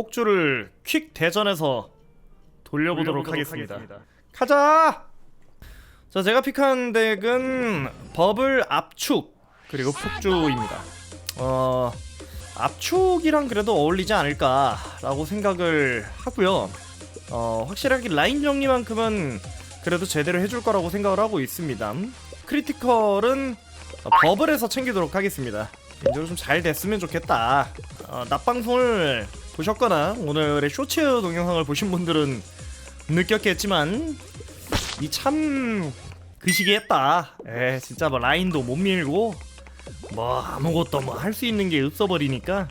폭주를 퀵 대전에서 돌려보도록, 하겠습니다. 가자! 자, 제가 픽한 덱은 버블 압축 그리고 폭주입니다. 어, 압축이랑 그래도 어울리지 않을까라고 생각을 하고요. 어, 확실하게 라인 정리만큼은 그래도 제대로 해줄 거라고 생각을 하고 있습니다. 크리티컬은 어, 버블에서 챙기도록 하겠습니다. 개인적으로 좀 잘 됐으면 좋겠다. 어, 낮방송을 보셨거나 오늘의 쇼츠 동영상을 보신 분들은 느꼈겠지만 이 참 그 시기했다. 에 진짜 뭐 라인도 못 밀고 뭐 아무것도 뭐 할 수 있는 게 없어 버리니까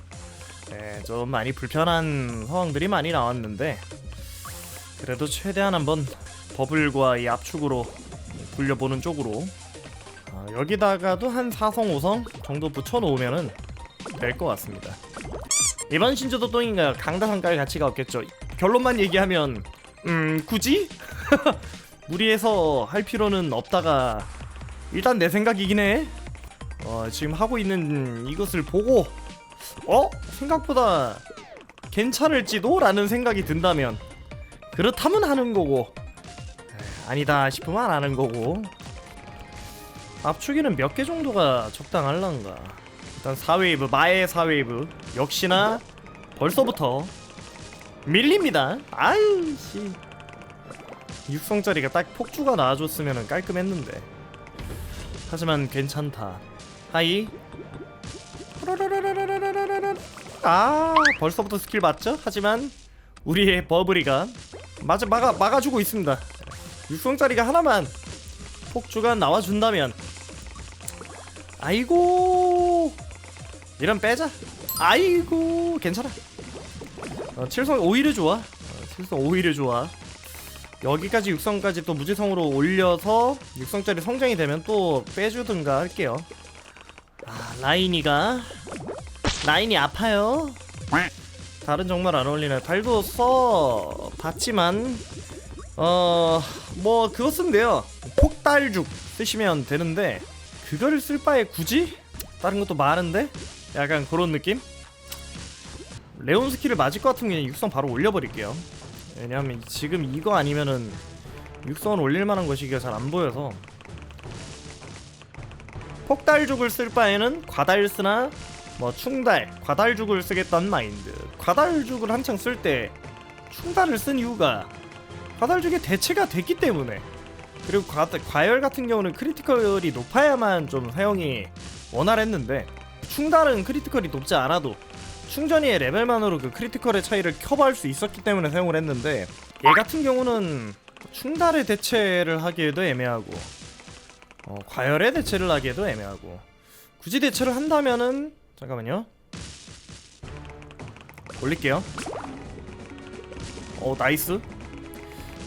에, 좀 많이 불편한 상황들이 많이 나왔는데 그래도 최대한 한번 버블과 이 압축으로 돌려보는 쪽으로 아, 여기다가도 한 4성 5성 정도 붙여놓으면은 될 것 같습니다. 이번 신조도 똥인가 강다상갈 가치가 없겠죠. 결론만 얘기하면 음 굳이? 무리해서 할 필요는 없다가 일단 내 생각이긴 해. 어, 지금 하고 있는 이것을 보고 어? 생각보다 괜찮을지도라는 생각이 든다면 그렇다면 하는 거고 에, 아니다 싶으면 안 하는 거고. 압축이는 몇 개 정도가 적당할란가? 일단 4웨이브 마의 4웨이브. 역시나 벌써부터 밀립니다. 아유 씨. 육성짜리가 딱 폭주가 나와줬으면 깔끔했는데. 하지만 괜찮다. 하이. 아 벌써부터 스킬 맞죠? 하지만 우리의 버블이가 맞아 막아 막아주고 있습니다. 육성짜리가 하나만 폭주가 나와준다면. 아이고. 이런 빼자 아이고 괜찮아. 어, 7성 오히려 좋아. 어, 7성 오히려 좋아. 여기까지 육성까지 또 무지성으로 올려서 육성짜리 성장이 되면 또 빼주든가 할게요. 아 라인이가 라인이 아파요. 다른 정말 안 어울리네. 달도 써 봤지만 어 뭐 그거 쓰면 돼요. 폭달죽 쓰시면 되는데 그거를 쓸 바에 굳이? 다른 것도 많은데 약간 그런 느낌? 레온 스킬을 맞을 것 같으면 그냥 육성 바로 올려버릴게요. 왜냐하면 지금 이거 아니면은 육성을 올릴 만한 것이기가 잘 안 보여서. 폭달죽을 쓸 바에는 과달스나 뭐 충달, 과달죽을 쓰겠다는 마인드. 과달죽을 한창 쓸 때 충달을 쓴 이유가 과달죽의 대체가 됐기 때문에. 그리고 과, 과열 같은 경우는 크리티컬이 높아야만 좀 사용이 원활했는데 충달은 크리티컬이 높지 않아도 충전이의 레벨만으로 그 크리티컬의 차이를 커버할 수 있었기 때문에 사용을 했는데 얘 같은 경우는 충달의 대체를 하기에도 애매하고 어, 과열의 대체를 하기에도 애매하고 굳이 대체를 한다면은 잠깐만요. 올릴게요. 어 나이스.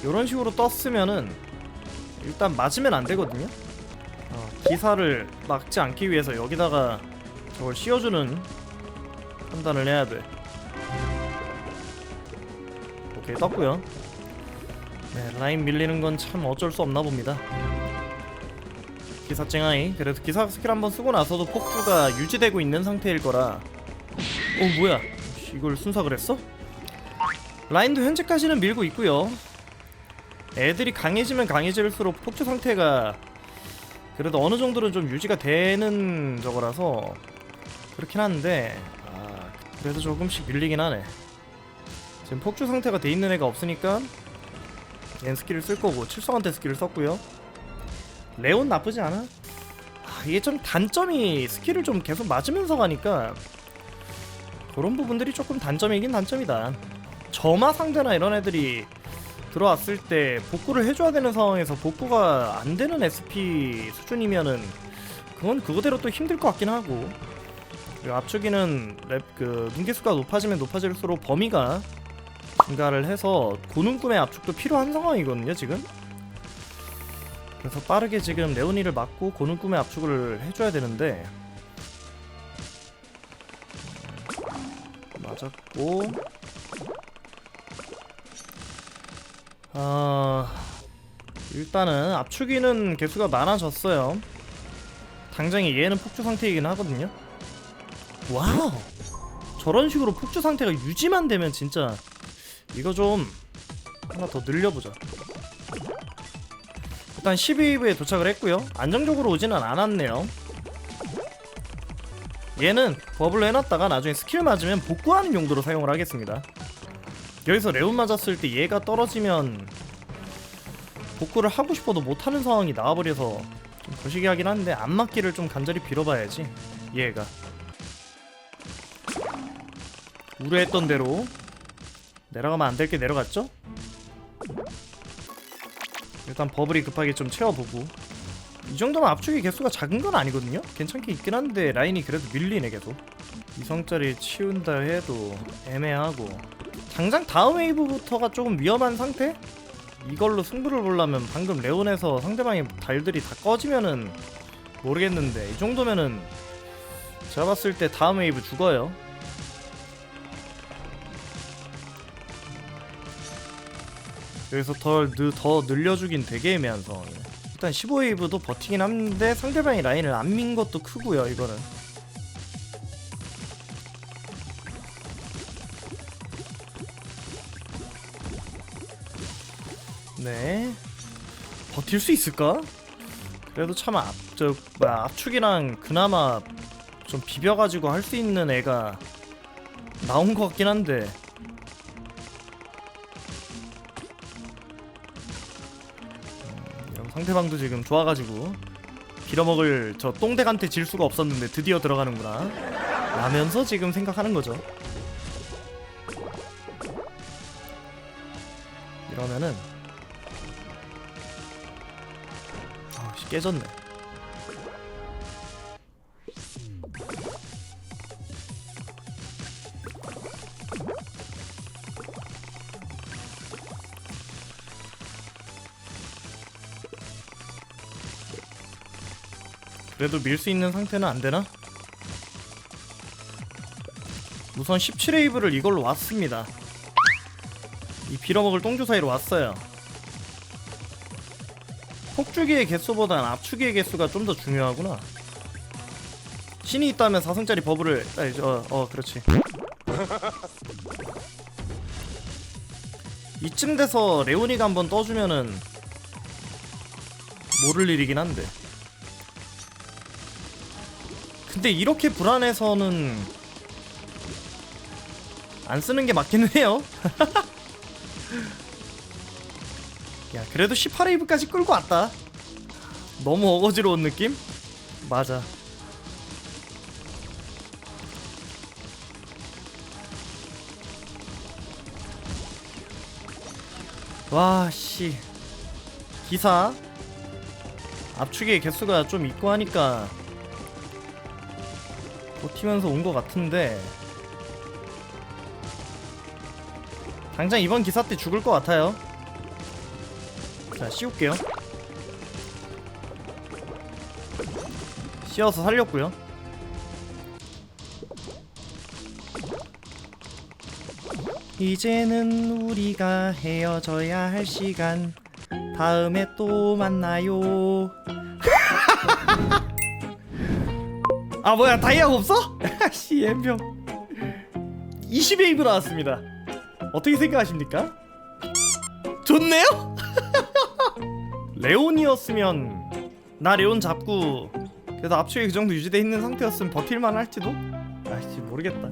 이런 식으로 떴으면은 일단 맞으면 안 되거든요. 어, 기사를 막지 않기 위해서 여기다가 저걸 씌워주는 판단을 해야 돼. 오케이 떴고요. 네 라인 밀리는 건 참 어쩔 수 없나 봅니다. 기사 쨍하이. 그래도 기사 스킬 한번 쓰고 나서도 폭주가 유지되고 있는 상태일 거라. 어 뭐야? 씨, 이걸 순삭을 했어? 라인도 현재까지는 밀고 있고요. 애들이 강해지면 강해질수록 폭주 상태가 그래도 어느 정도는 좀 유지가 되는 저거라서 그렇긴 한데 아, 그래도 조금씩 밀리긴 하네 지금 폭주 상태가 돼 있는 애가 없으니까 얜 스킬을 쓸 거고 칠성한테 스킬을 썼고요 레온 나쁘지 않아. 아, 이게 좀 단점이 스킬을 좀 계속 맞으면서 가니까 그런 부분들이 조금 단점이긴 단점이다. 점화 상대나 이런 애들이 들어왔을 때 복구를 해줘야 되는 상황에서 복구가 안 되는 SP 수준이면은 그건 그거대로 또 힘들 것 같긴 하고 그리고 압축이는 랩 그 눈개수가 높아지면 높아질수록 범위가 증가를 해서 고눈 꿈의 압축도 필요한 상황이거든요 지금. 그래서 빠르게 지금 레오니를 맞고 고는 꿈의 압축을 해줘야 되는데. 맞았고. 아 일단은 압축이는 개수가 많아졌어요. 당장에 얘는 폭주 상태이긴 하거든요 와우. 저런 식으로 폭주 상태가 유지만 되면 진짜 이거 좀 하나 더 늘려보자. 일단 12웨이브에 도착을 했고요. 안정적으로 오지는 않았네요. 얘는 버블로 해놨다가 나중에 스킬 맞으면 복구하는 용도로 사용을 하겠습니다. 여기서 레온 맞았을 때 얘가 떨어지면 복구를 하고 싶어도 못하는 상황이 나와버려서 좀 거시기 하긴 한데 안 맞기를 좀 간절히 빌어봐야지 얘가 우려했던 대로 내려가면 안 될 게 내려갔죠? 일단 버블이 급하게 좀 채워보고 이 정도면 압축의 개수가 작은 건 아니거든요? 괜찮게 있긴 한데 라인이 그래도 밀리네 계속 이성짜리 치운다 해도 애매하고 당장 다음 웨이브부터가 조금 위험한 상태? 이걸로 승부를 보려면 방금 레온에서 상대방의 달들이 다 꺼지면은 모르겠는데 이 정도면은 제가 봤을 때 다음 웨이브 죽어요 여기서 더, 느, 더 늘려주긴 되게 애매한 상황이에요 일단 15웨이브도 버티긴 하는데 상대방이 라인을 안 민 것도 크고요 이거는. 네. 버틸 수 있을까? 그래도 참 앞, 저, 뭐야, 압축이랑 그나마 좀 비벼가지고 할 수 있는 애가 나온 것 같긴 한데 상대방도 지금 좋아가지고 빌어먹을 저 똥댁한테 질 수가 없었는데 드디어 들어가는구나. 라면서 지금 생각하는 거죠. 이러면은 아씨 깨졌네 그래도 밀 수 있는 상태는 안 되나? 우선 17웨이브를 이걸로 왔습니다. 이 빌어먹을 똥주 사이로 왔어요. 폭주기의 개수보단 압축기의 개수가 좀 더 중요하구나. 신이 있다면 4승짜리 버블을 아니, 어, 어 그렇지. 이쯤 돼서 레오니가 한번 떠주면은 모를 일이긴 한데. 근데 이렇게 불안해서는 안 쓰는 게 맞기는 해요. 야, 그래도 18웨이브까지 끌고 왔다. 너무 어거지러운 느낌? 맞아. 와, 씨. 기사. 압축의 개수가 좀 있고 하니까 버티면서 온 것 같은데. 당장 이번 기사 때 죽을 것 같아요. 자 씌울게요. 씌워서 살렸고요. 이제는 우리가 헤어져야 할 시간. 다음에 또 만나요 아 뭐야 다이아가 없어? 씨 엠병 20웨이브 나왔습니다 어떻게 생각하십니까? 좋네요? 레온이었으면 나 레온 잡고 그래도 압축이 그 정도 유지돼 있는 상태였으면 버틸만 할지도? 아씨 모르겠다